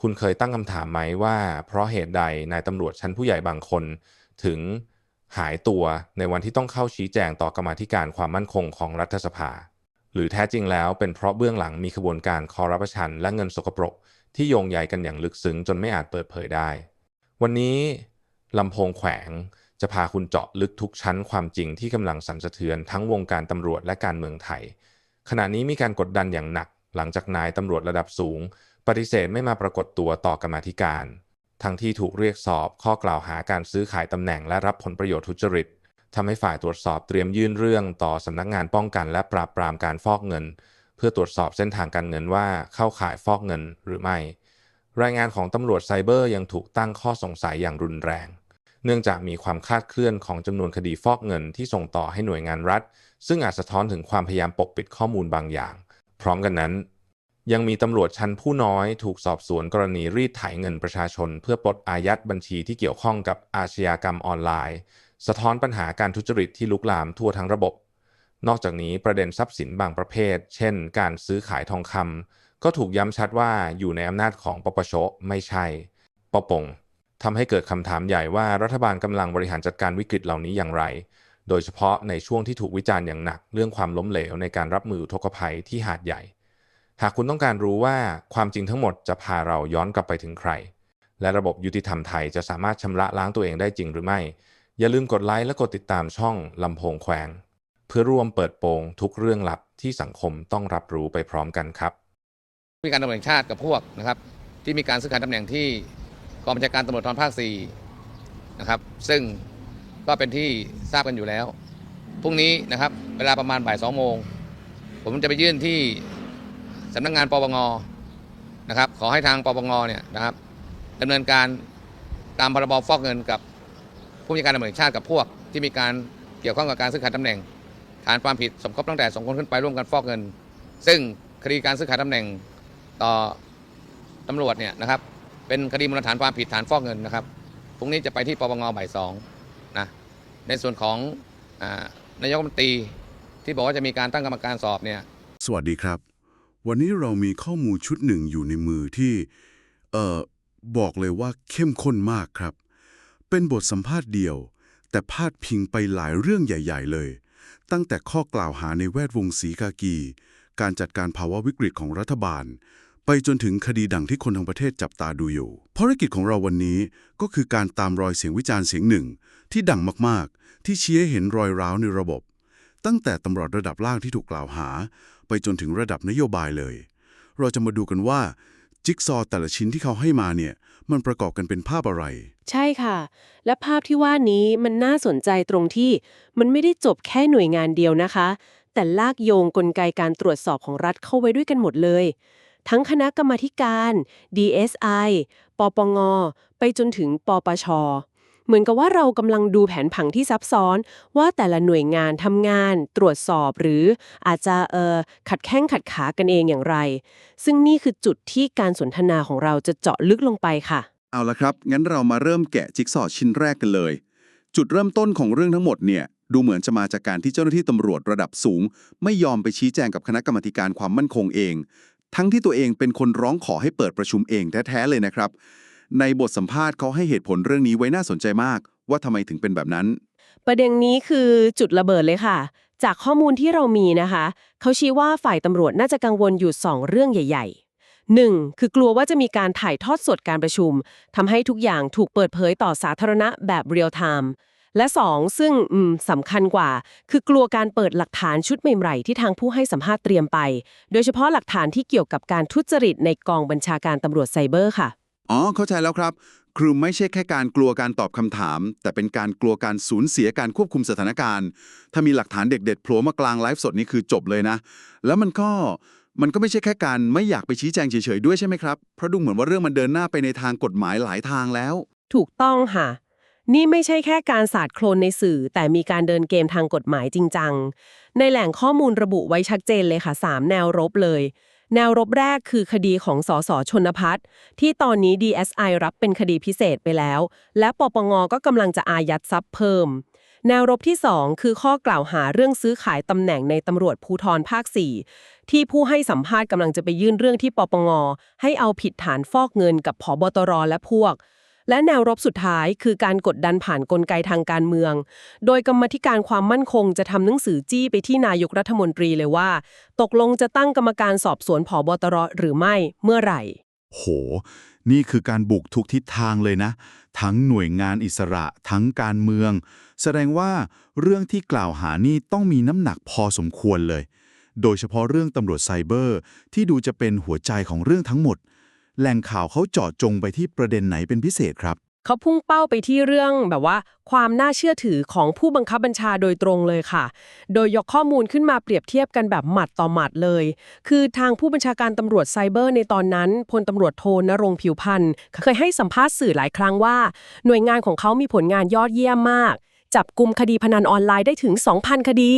คุณเคยตั้งคำถามไหมว่า เพราะเหตุใดนายตำรวจชั้นผู้ใหญ่บางคน ถึงหายตัวในวันที่ต้องเข้าชี้แจงต่อกรรมธิการความมั่นคงของรัฐสภา หรือแท้จริงแล้วเป็นเพราะเบื้องหลังมีขบวนการคอร์รัปชันและเงินสกปรก ที่โยงใยกันอย่างลึกซึ้งจนไม่อาจเปิดเผยได้ วันนี้ลำโพงแขวงจะพาคุณเจาะลึกทุกชั้นความจริงที่กำลังสั่นสะเทือนทั้งวงการตำรวจและการเมืองไทย ขณะนี้มีการกดดันอย่างหนัก หลังจากนายตำรวจระดับสูง ปฏิเสธไม่มาปรากฏตัวต่อกรรมธิการ ทั้งที่ถูกเรียกสอบข้อกล่าวหาการซื้อขายตำแหน่งและรับผลประโยชน์ทุจริตทำให้ฝ่ายตรวจสอบเตรียมยื่นเรื่องต่อสำนักงานป้องกันและปราบปรามการฟอกเงิน เพื่อตรวจสอบเส้นทางการเงินว่าเข้าข่ายฟอกเงินหรือไม่ รายงานของตำรวจไซเบอร์ยังถูกตั้งข้อสงสัยอย่างรุนแรง เนื่องจากมีความคลาดเคลื่อนของจำนวนคดีฟอกเงินที่ส่งต่อให้หน่วยงานรัฐ ซึ่งอาจสะท้อนถึงความพยายามปกปิดข้อมูลบางอย่าง พร้อมกันนั้น ยังมีตำรวจชั้นผู้น้อยถูกสอบสวนกรณีรีดไถเงินประชาชน เพื่อปลดอายัดบัญชีที่เกี่ยวข้องกับอาชญากรรมออนไลน์ สะท้อนปัญหาการทุจริตที่ลุกลามทั่วทั้งระบบ นอกจากนี้ประเด็นทรัพย์สินบางประเภท เช่น การซื้อขายทองคำก็ถูกย้ำชัดว่าอยู่ในอำนาจของปปชไม่ใช่ปปงทำให้เกิดคำถามใหญ่ว่ารัฐบาลกำลังบริหารจัดการวิกฤตเหล่านี้อย่างไร โดยเฉพาะในช่วงที่ถูกวิจารณ์อย่างหนัก เรื่องความล้มเหลวในการรับมือทกภัยที่หาดใหญ่ หากคุณต้องการรู้ว่าความจริงทั้งหมดจะพาเราย้อนกลับไปถึงใคร และระบบยุติธรรมไทยจะสามารถชำระล้างตัวเองได้จริงหรือไม่ อย่าลืมกดไลค์และกดติดตามช่องลำโพงแขวงเพื่อร่วมเปิดโปงทุกเรื่องลับที่สังคมต้องรับรู้ไปพร้อมกันครับมีการตำรวจแห่งชาติกับพวกนะครับ ที่มีการซื้อขายตำแหน่งที่กองบัญชาการตำรวจตอนภาค4นะครับ ซึ่ง ก็เป็นที่ทราบกันอยู่แล้วพรุ่งนี้นะครับเวลาประมาณบ่ายสองโมงผมจะไปยื่นที่สำนักงานปปงนะครับ ขอให้ทางปปงเนี่ยนะครับดำเนินการตามพรบฟอกเงินกับผู้มีการตำรวจแห่งชาติกับพวก ที่มีการเกี่ยวข้องกับการซื้อขายตำแหน่ง ฐานความผิดสมคบตั้งแต่สองคนขึ้นไปร่วมกันฟอกเงิน ซึ่งคดีการซื้อขายตำแหน่งต่อตำรวจเนี่ยนะครับเป็นคดีมูลฐานความผิดฐานฟอกเงินนะครับพรุ่งนี้จะไปที่ปปงบ่ายสอง ในส่วนของอนายกรัฐมนตรีที่บอกว่าจะมีการตั้งกรรมการสอบเนี่ยสวัสดีครับ วันนี้เรามีข้อมูลชุดหนึ่งอยู่ในมือที่เอ่อบอกเลยว่าเข้มข้นมากครับ เป็นบทสัมภาษณ์เดียว แต่พาดพิงไปหลายเรื่องใหญ่ ๆ เลย ตั้งแต่ข้อกล่าวหาในแวดวงสีกากี การจัดการภาวะวิกฤตของรัฐบาล ไปจนถึงคดีดังที่คนทั้งประเทศจับตาดูอยู่ภารกิจของเราวันนี้ก็คือการตามรอยเสียงวิจารณ์เสียงหนึ่ง ที่ดังมากๆ ที่ชี้ให้เห็นรอยร้าวในระบบ ตั้งแต่ตำรวจระดับล่างที่ถูกกล่าวหา ไปจนถึงระดับนโยบายเลย เราจะมาดูกันว่า จิ๊กซอว์แต่ละชิ้นที่เขาให้มาเนี่ย มันประกอบกันเป็นภาพอะไร ใช่ค่ะ และภาพที่ว่านี้มันน่าสนใจตรงที่ มันไม่ได้จบแค่หน่วยงานเดียวนะคะ แต่ลากโยงกลไกการตรวจสอบของรัฐเข้าไว้ด้วยกันหมดเลย ทั้งคณะกรรมการ DSI ปปง ไปจนถึงปปช เหมือนกับว่าเรากำลังดูแผนผังที่ซับซ้อน ว่าแต่ละหน่วยงานทำงาน ตรวจสอบหรืออาจจะเออขัดแข้งขัดขากันเองอย่างไร ซึ่งนี่คือจุดที่การสนทนาของเราจะเจาะลึกลงไปค่ะ เอาละครับ งั้นเรามาเริ่มแกะจิ๊กซอว์ชิ้นแรกกันเลย จุดเริ่มต้นของเรื่องทั้งหมดเนี่ยดูเหมือนจะมาจากการที่เจ้าหน้าที่ตำรวจระดับสูง ไม่ยอมไปชี้แจงกับคณะกรรมการความมั่นคงเอง ทั้งที่ตัวเองเป็นคนร้องขอให้เปิดประชุมเองแท้ๆเลยนะครับ ในบทสัมภาษณ์เขาให้เหตุผลเรื่องนี้ไว้น่าสนใจมาก ว่าทำไมถึงเป็นแบบนั้น ประเด็นนี้คือจุดระเบิดเลยค่ะ จากข้อมูลที่เรามีนะคะ เขาชี้ว่าฝ่ายตำรวจน่าจะกังวลอยู่ 2 เรื่องใหญ่ ๆ 1. คือกลัวว่าจะมีการถ่ายทอดสดการประชุมทำให้ทุกอย่างถูกเปิดเผยต่อสาธารณะแบบเรียลไทม์ และ 2. ซึ่งอืมสำคัญกว่า คือกลัวการเปิดหลักฐานชุดใหม่ๆที่ทางผู้ให้สัมภาษณ์เตรียมไป โดยเฉพาะหลักฐานที่เกี่ยวกับการทุจริตในกองบัญชาการตำรวจไซเบอร์ค่ะ อ๋อ เข้าใจแล้วครับ คือไม่ใช่แค่การกลัวการตอบคำถาม แต่เป็นการกลัวการสูญเสียการควบคุมสถานการณ์ ถ้ามีหลักฐานเด็ดๆโผล่มากลางไลฟ์สดนี่คือจบเลยนะ แล้วมันก็มันก็ไม่ใช่แค่การไม่อยากไปชี้แจงเฉยๆด้วยใช่ไหมครับ เพราะดูเหมือนว่าเรื่องมันเดินหน้าไปในทางกฎหมายหลายทางแล้ว ถูกต้องค่ะ นี่ไม่ใช่แค่การสาดโคลนในสื่อ แต่มีการเดินเกมทางกฎหมายจริงจัง ในแหล่งข้อมูลระบุไว้ชัดเจนเลยค่ะ 3 แนวรบเลย แนวรบแรกคือคดีของสสชนพัฒน์ที่ตอนนี้ DSI รับเป็นคดีพิเศษไปแล้ว และปปงก็กำลังจะอายัดทรัพย์เพิ่ม แนวรบที่ 2 คือข้อกล่าวหาเรื่องซื้อขายตำแหน่งในตำรวจภูธรภาค 4 ที่ผู้ให้สัมภาษณ์กำลังจะไปยื่นเรื่องที่ปปงให้เอาผิดฐานฟอกเงินกับผบตรและพวก และแนวรบสุดท้ายคือการกดดันผ่านนกลไกทางการเมือง โดยกรรมธิการความมั่นคงจะทำหนังสือจี้ไปที่นายกรัฐมนตรีเลยว่า ตกลงจะตั้งกรรมการสอบสวนผอบตรหรือไม่เมื่อไหร่ โห นี่คือการบุกทุกทิศทางเลยนะ ทั้งหน่วยงานอิสระทั้งการเมือง แสดงว่าเรื่องที่กล่าวหานี่ต้องมีน้ำหนักพอสมควรเลย โดยเฉพาะเรื่องตำรวจไซเบอร์ ที่ดูจะเป็นหัวใจของเรื่องทั้งหมด แหล่งข่าวเขาเจาะจงไปที่ประเด็นไหนเป็นพิเศษครับ เขาพุ่งเป้าไปที่เรื่องแบบว่า ความน่าเชื่อถือของผู้บังคับบัญชาโดยตรงเลยค่ะ โดยยกข้อมูลขึ้นมาเปรียบเทียบกันแบบหมัดต่อหมัดเลย คือทางผู้บัญชาการตำรวจไซเบอร์ในตอนนั้นพลตำรวจโทนรงค์ผิวพันธ์เคยให้สัมภาษณ์สื่อหลายครั้งว่า หน่วยงานของเขามีผลงานยอดเยี่ยมมาก จับกลุ่มคดีพนันออนไลน์ได้ถึง 2,000 คดี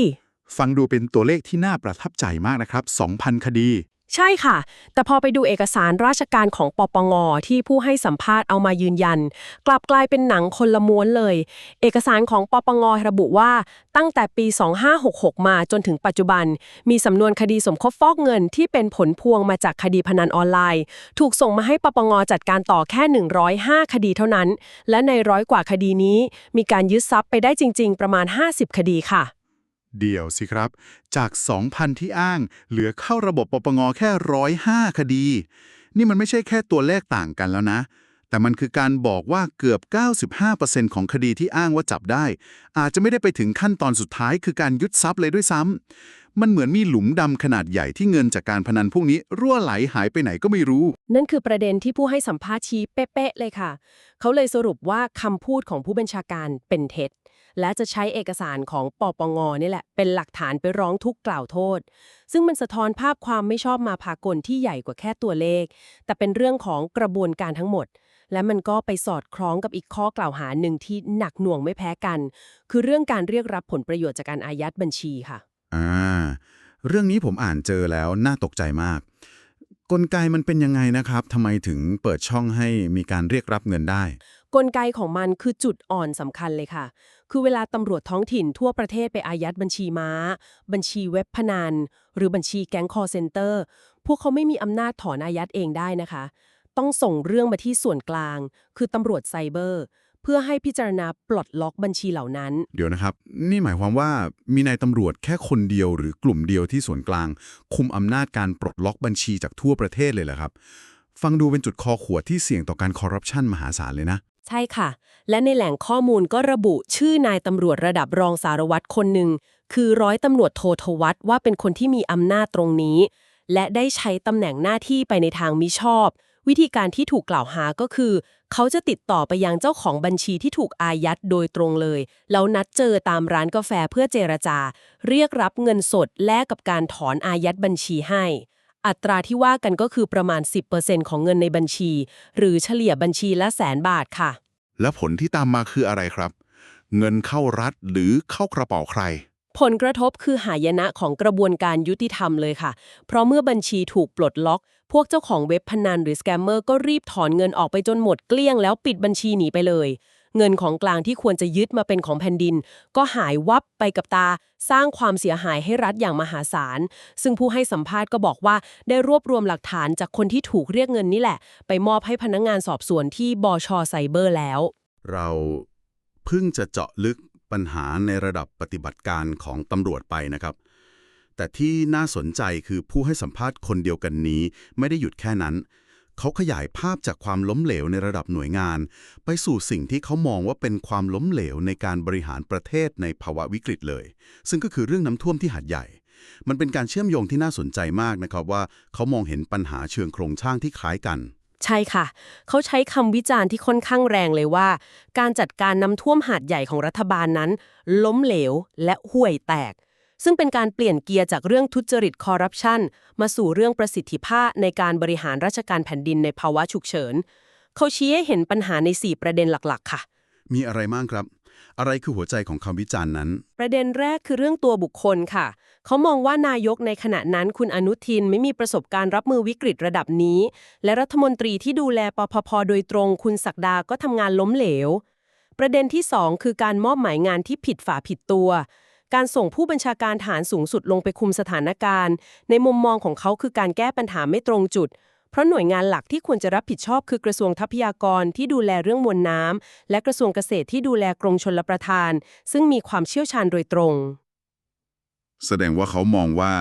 ฟังดูเป็นตัวเลขที่น่าประทับใจมากนะครับ2,000 คดี ใช่ค่ะ แต่พอไปดูเอกสารราชการของปปงที่ผู้ให้สัมภาษณ์เอามายืนยัน กลับกลายเป็นหนังคนละม้วนเลย เอกสารของปปงระบุว่าตั้งแต่ปี 2566 มาจนถึงปัจจุบัน มีสำนวนคดีสมคบฟอกเงินที่เป็นผลพวงมาจากคดีพนันออนไลน์ ถูกส่งมาให้ปปงจัดการต่อแค่ 105 คดีเท่านั้น และในร้อยกว่าคดีนี้ มีการยึดทรัพย์ไปได้จริง ๆ ประมาณ 50 คดีค่ะ เดี๋ยวสิครับ จาก 2,000 ที่อ้าง เหลือเข้าระบบปปงแค่105คดี นี่มันไม่ใช่แค่ตัวเลขต่างกันแล้วนะ แต่มันคือการบอกว่าเกือบ 95%ของคดีที่อ้างว่าจับได้ อาจจะไม่ได้ไปถึงขั้นตอนสุดท้ายคือการยึดทรัพย์เลยด้วยซ้ำมันเหมือนมีหลุมดำขนาดใหญ่ที่เงินจากการพนันพวกนี้รั่วไหลหายไปไหนก็ไม่รู้ นั่นคือประเด็นที่ผู้ให้สัมภาษณ์ชี้เป๊ะๆเลยค่ะ เขาเลยสรุปว่าคำพูดของผู้บัญชาการเป็นเท็จ และจะใช้เอกสารของปปงนี่แหละ เป็นหลักฐานไปร้องทุกข์กล่าวโทษ ซึ่งมันสะท้อนภาพความไม่ชอบมาพากลที่ใหญ่กว่าแค่ตัวเลข แต่เป็นเรื่องของกระบวนการทั้งหมด และมันก็ไปสอดคล้องกับอีกข้อกล่าวหาหนึ่งที่หนักหน่วงไม่แพ้กัน คือเรื่องการเรียกรับผลประโยชน์จากการอายัดบัญชีค่ะอ่าเรื่องนี้ผมอ่านเจอแล้วน่าตกใจมาก กลไกมันเป็นยังไงนะครับทำไมถึงเปิดช่องให้มีการเรียกรับเงินได้ กลไกของมันคือจุดอ่อนสำคัญเลยค่ะ คือเวลาตำรวจท้องถิ่นทั่วประเทศไปอายัดบัญชีม้า บัญชีเว็บพนัน หรือบัญชีแก๊งคอร์เซนเตอร์ พวกเขาไม่มีอำนาจถอนอายัดเองได้นะคะ ต้องส่งเรื่องมาที่ส่วนกลาง คือตำรวจไซเบอร์ เพื่อให้พิจารณาปลดล็อกบัญชีเหล่านั้น เดี๋ยวนะครับ นี่หมายความว่ามีนายตำรวจแค่คนเดียวหรือกลุ่มเดียวที่ส่วนกลาง คุมอำนาจการปลดล็อกบัญชีจากทั่วประเทศเลยเหรอครับ ฟังดูเป็นจุดคอขวดที่เสี่ยงต่อการคอร์รัปชันมหาศาลเลยนะ ใช่ค่ะ และในแหล่งข้อมูลก็ระบุชื่อนายตำรวจระดับรองสารวัตรคนหนึ่ง คือร้อยตำรวจโททวัตว่าเป็นคนที่มีอำนาจตรงนี้ และได้ใช้ตำแหน่งหน้าที่ไปในทางมิชอบ วิธีการที่ถูกกล่าวหาก็คือ เขาจะติดต่อไปยังเจ้าของบัญชีที่ถูกอายัดโดยตรงเลย แล้วนัดเจอตามร้านกาแฟเพื่อเจรจา เรียกรับเงินสดแลกกับการถอนอายัดบัญชีให้ อัตราที่ว่ากันก็คือประมาณ 10%ของเงินในบัญชี หรือเฉลี่ยบัญชีละแสนบาทค่ะ และผลที่ตามมาคืออะไรครับ เงินเข้ารัฐหรือเข้ากระเป๋าใคร ผลกระทบคือหายนะของกระบวนการยุติธรรมเลยค่ะ เพราะเมื่อบัญชีถูกปลดล็อก พวกเจ้าของเว็บพนันหรือสแกมเมอร์ก็รีบถอนเงินออกไปจนหมดเกลี้ยงแล้วปิดบัญชีหนีไปเลย เงินของกลางที่ควรจะยึดมาเป็นของแผ่นดิน ก็หายวับไปกับตา สร้างความเสียหายให้รัฐอย่างมหาศาล ซึ่งผู้ให้สัมภาษณ์ก็บอกว่าได้รวบรวมหลักฐานจากคนที่ถูกเรียกเงินนี่แหละ ไปมอบให้พนักงานสอบสวนที่บชไซเบอร์แล้ว เราเพิ่งจะเจาะลึกปัญหาในระดับปฏิบัติการของตำรวจไปนะครับ แต่ที่น่าสนใจคือผู้ให้สัมภาษณ์คนเดียวกันนี้ไม่ได้หยุดแค่นั้น เขาขยายภาพจากความล้มเหลวในระดับหน่วยงาน ไปสู่สิ่งที่เขามองว่าเป็นความล้มเหลวในการบริหารประเทศในภาวะวิกฤตเลย ซึ่งก็คือเรื่องน้ำท่วมที่หาดใหญ่ มันเป็นการเชื่อมโยงที่น่าสนใจมากนะครับว่าเขามองเห็นปัญหาเชิงโครงสร้างที่คล้ายกันใช่ค่ะ เขาใช้คำวิจารณ์ที่ค่อนข้างแรงเลยว่า การจัดการน้ำท่วมหาดใหญ่ของรัฐบาลนั้น ล้มเหลวและห่วยแตก ซึ่งเป็นการเปลี่ยนเกียร์จากเรื่องทุจริตคอร์รัปชันมาสู่เรื่องประสิทธิภาพในการบริหารราชการแผ่นดินในภาวะฉุกเฉิน เขาชี้ให้เห็นปัญหาใน 4 ประเด็นหลัก ๆ ค่ะ มีอะไรบ้างครับ อะไรคือหัวใจของคำวิจารณ์นั้น ประเด็นแรกคือเรื่องตัวบุคคลค่ะ เขามองว่านายกในขณะนั้นคุณอนุทินไม่มีประสบการณ์รับมือวิกฤตระดับนี้ และรัฐมนตรีที่ดูแลปพพโดยตรงคุณศักดาก็ทำงานล้มเหลว ประเด็นที่ 2 คือการมอบหมายงานที่ผิดฝาผิดตัว การส่งผู้บัญชาการฐานสูงสุดลงไปคุมสถานการณ์ ในมุมมองของเขาคือการแก้ปัญหาไม่ตรงจุด เพราะหน่วยงานหลักที่ควรจะรับผิดชอบคือกระทรวงทรัพยากรที่ดูแลเรื่องมวลน้ำและกระทรวงเกษตรที่ดูแลกรมชลประทาน ซึ่งมีความเชี่ยวชาญโดยตรง แสดงว่าเขามองว่า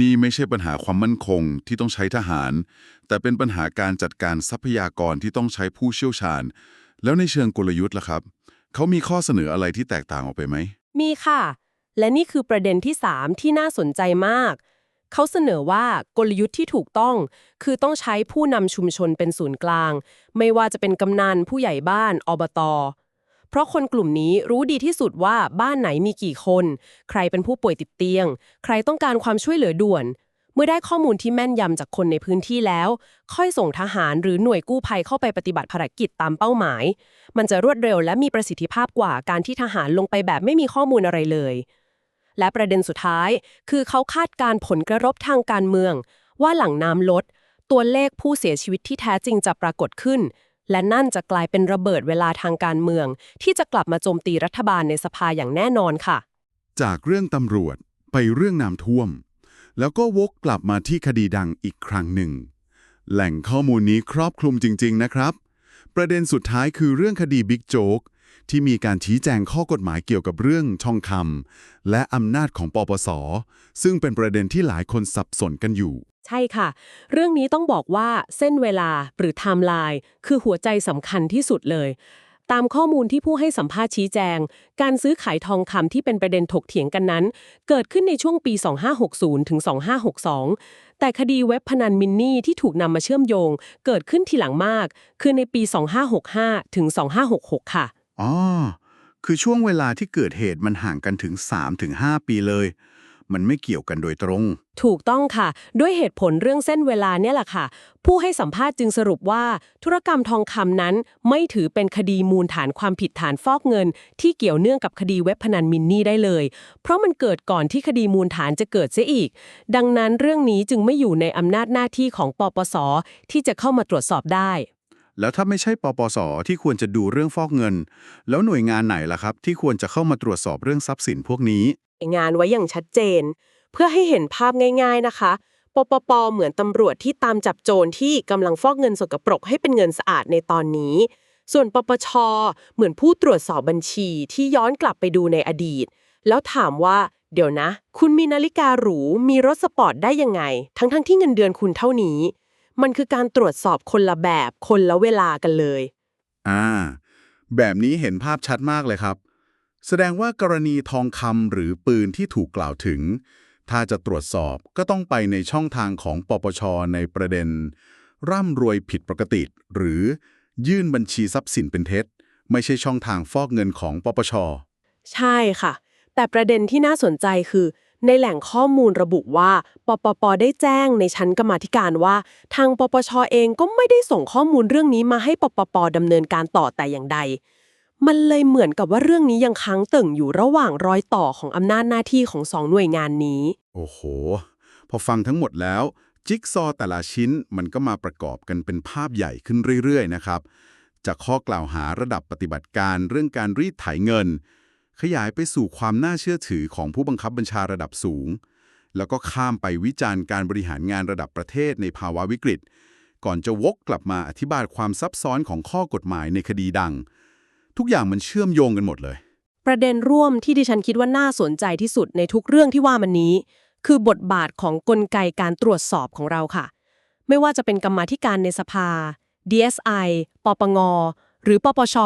นี่ไม่ใช่ปัญหาความมั่นคงที่ต้องใช้ทหาร แต่เป็นปัญหาการจัดการทรัพยากรที่ต้องใช้ผู้เชี่ยวชาญ แล้วในเชิงกลยุทธ์ล่ะครับ เขามีข้อเสนออะไรที่แตกต่างออกไปไหม มีค่ะ และนี่คือประเด็นที่ 3 ที่น่าสนใจมาก เขาเสนอว่ากลยุทธ์ที่ถูกต้อง คือต้องใช้ผู้นำชุมชนเป็นศูนย์กลาง ไม่ว่าจะเป็นกำนันผู้ใหญ่บ้านอบตเพราะคนกลุ่มนี้รู้ดีที่สุดว่าบ้านไหนมีกี่คน ใครเป็นผู้ป่วยติดเตียง ใครต้องการความช่วยเหลือด่วน เมื่อได้ข้อมูลที่แม่นยำจากคนในพื้นที่แล้ว ค่อยส่งทหารหรือหน่วยกู้ภัยเข้าไปปฏิบัติภารกิจตามเป้าหมาย มันจะรวดเร็วและมีประสิทธิภาพกว่าการที่ทหารลงไปแบบไม่มีข้อมูลอะไรเลย และประเด็นสุดท้าย คือเขาคาดการ์ผลกระทบทางการเมือง ว่าหลังน้ำลด ตัวเลขผู้เสียชีวิตที่แท้จริงจะปรากฏขึ้น และนั่นจะกลายเป็นระเบิดเวลาทางการเมือง ที่จะกลับมาโจมตีรัฐบาลในสภาอย่างแน่นอนค่ะ จากเรื่องตำรวจไปเรื่องน้ำท่วม แล้วก็วกกลับมาที่คดีดังอีกครั้งหนึ่ง แหล่งข้อมูลนี้ครอบคลุมจริง ๆ นะครับ ประเด็นสุดท้ายคือเรื่องคดีบิ๊กโจ๊ก ที่มีการชี้แจงข้อกฎหมายเกี่ยวกับเรื่องช่องคำและอำนาจของปปส ซึ่งเป็นประเด็นที่หลายคนสับสนกันอยู่ ใช่ค่ะ เรื่องนี้ต้องบอกว่าเส้นเวลาหรือไทม์ไลน์คือหัวใจสำคัญที่สุดเลย ตามข้อมูลที่ผู้ให้สัมภาษณ์ชี้แจง การซื้อขายทองคำที่เป็นประเด็นถกเถียงกันนั้น เกิดขึ้นในช่วงปี 2560 ถึง 2562แต่คดีเว็บพนันมินนี่ที่ถูกนำมาเชื่อมโยง เกิดขึ้นทีหลังมาก คือในปี 2565 ถึง 2566 ค่ะ อ๋อ คือช่วงเวลาที่เกิดเหตุมันห่างกันถึง 3-5 ปีเลย มันไม่เกี่ยวกันโดยตรง ถูกต้องค่ะ ด้วยเหตุผลเรื่องเส้นเวลาเนี่ยแหละค่ะ ผู้ให้สัมภาษณ์จึงสรุปว่า ธุรกรรมทองคำนั้นไม่ถือเป็นคดีมูลฐานความผิดฐานฟอกเงิน ที่เกี่ยวเนื่องกับคดีเว็บพนันมินนี่ได้เลย เพราะมันเกิดก่อนที่คดีมูลฐานจะเกิดเสียอีก ดังนั้นเรื่องนี้จึงไม่อยู่ในอำนาจหน้าที่ของปปสที่จะเข้ามาตรวจสอบได้ แล้วถ้าไม่ใช่ปปส ที่ควรจะดูเรื่องฟอกเงิน แล้วหน่วยงานไหนล่ะครับ ที่ควรจะเข้ามาตรวจสอบเรื่องทรัพย์สินพวกนี้งานไว้อย่างชัดเจน เพื่อให้เห็นภาพง่าย ๆนะคะ ปปป เหมือนตำรวจที่ตามจับโจรที่กำลังฟอกเงินสกปรกให้เป็นเงินสะอาดในตอนนี้ ส่วนปปช เหมือนผู้ตรวจสอบบัญชีที่ย้อนกลับไปดูในอดีต แล้วถามว่า เดี๋ยวนะ คุณมีนาฬิกาหรู มีรถสปอร์ตได้ยังไง ทั้งๆทที่เงินเดือนคุณเท่านี้ มันคือการตรวจสอบคนละแบบคนละเวลากันเลย อ่า แบบนี้เห็นภาพชัดมากเลยครับ แสดงว่ากรณีทองคำหรือปืนที่ถูกกล่าวถึง ถ้าจะตรวจสอบก็ต้องไปในช่องทางของปปชในประเด็น ร่ำรวยผิดปกติ หรือยื่นบัญชีทรัพย์สินเป็นเท็จ ไม่ใช่ช่องทางฟอกเงินของปปช ใช่ค่ะ แต่ประเด็นที่น่าสนใจคือ ในแหล่งข้อมูลระบุว่า ปปป ได้แจ้งในชั้นกรรมาธิการว่า ทางปปชเองก็ไม่ได้ส่งข้อมูลเรื่องนี้มาให้ปปปดำเนินการต่อแต่อย่างใด มันเลยเหมือนกับว่าเรื่องนี้ยังค้างติ่งอยู่ระหว่างรอยต่อของอำนาจหน้าที่ของสองหน่วยงานนี้ โอ้โห พอฟังทั้งหมดแล้ว จิ๊กซอว์แต่ละชิ้นมันก็มาประกอบกันเป็นภาพใหญ่ขึ้นเรื่อยๆ นะครับ จากข้อกล่าวหาระดับปฏิบัติการเรื่องการรีดไถเงิน ขยายไปสู่ความน่าเชื่อถือของผู้บังคับบัญชาระดับสูง แล้วก็ข้ามไปวิจารณ์การบริหารงานระดับประเทศในภาวะวิกฤต ก่อนจะวกกลับมาอธิบายความซับซ้อนของข้อกฎหมายในคดีดัง ทุกอย่างมันเชื่อมโยงกันหมดเลย ประเด็นร่วมที่ดิฉันคิดว่าน่าสนใจที่สุดในทุกเรื่องที่ว่ามันนี้ คือบทบาทของกลไกการตรวจสอบของเราค่ะ ไม่ว่าจะเป็นกรรมาธิการในสภา DSI ปปง หรือปปช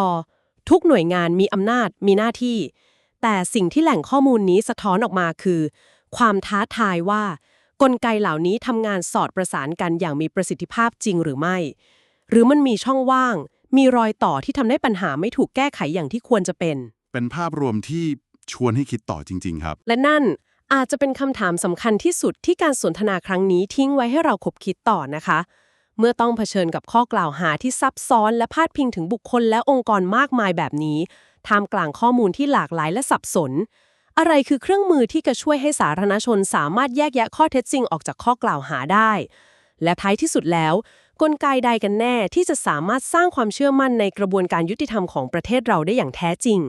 ทุกหน่วยงานมีอำนาจ มีหน้าที่ แต่สิ่งที่แหล่งข้อมูลนี้สะท้อนออกมาคือ ความท้าทายว่า กลไกเหล่านี้ทำงานสอดประสานกันอย่างมีประสิทธิภาพจริงหรือไม่ หรือมันมีช่องว่าง มีรอยต่อที่ทำให้ปัญหาไม่ถูกแก้ไขอย่างที่ควรจะเป็น เป็นภาพรวมที่ชวนให้คิดต่อจริง ๆ ครับ และนั่นอาจจะเป็นคำถามสำคัญที่สุดที่การสนทนาครั้งนี้ทิ้งไว้ให้เราคบคิดต่อนะคะ เมื่อต้องเผชิญกับข้อกล่าวหาที่ซับซ้อนและพาดพิงถึงบุคคลและองค์กรมากมายแบบนี้ ท่ามกลางข้อมูลที่หลากหลายและสับสน อะไรคือเครื่องมือที่จะช่วยให้สาธารณชนสามารถแยกแยะข้อเท็จจริงออกจากข้อกล่าวหาได้ และท้ายที่สุดแล้ว กลไกใดกันแน่ที่จะสามารถสร้างความเชื่อมั่นในกระบวนการยุติธรรมของประเทศเราได้อย่างแท้จริง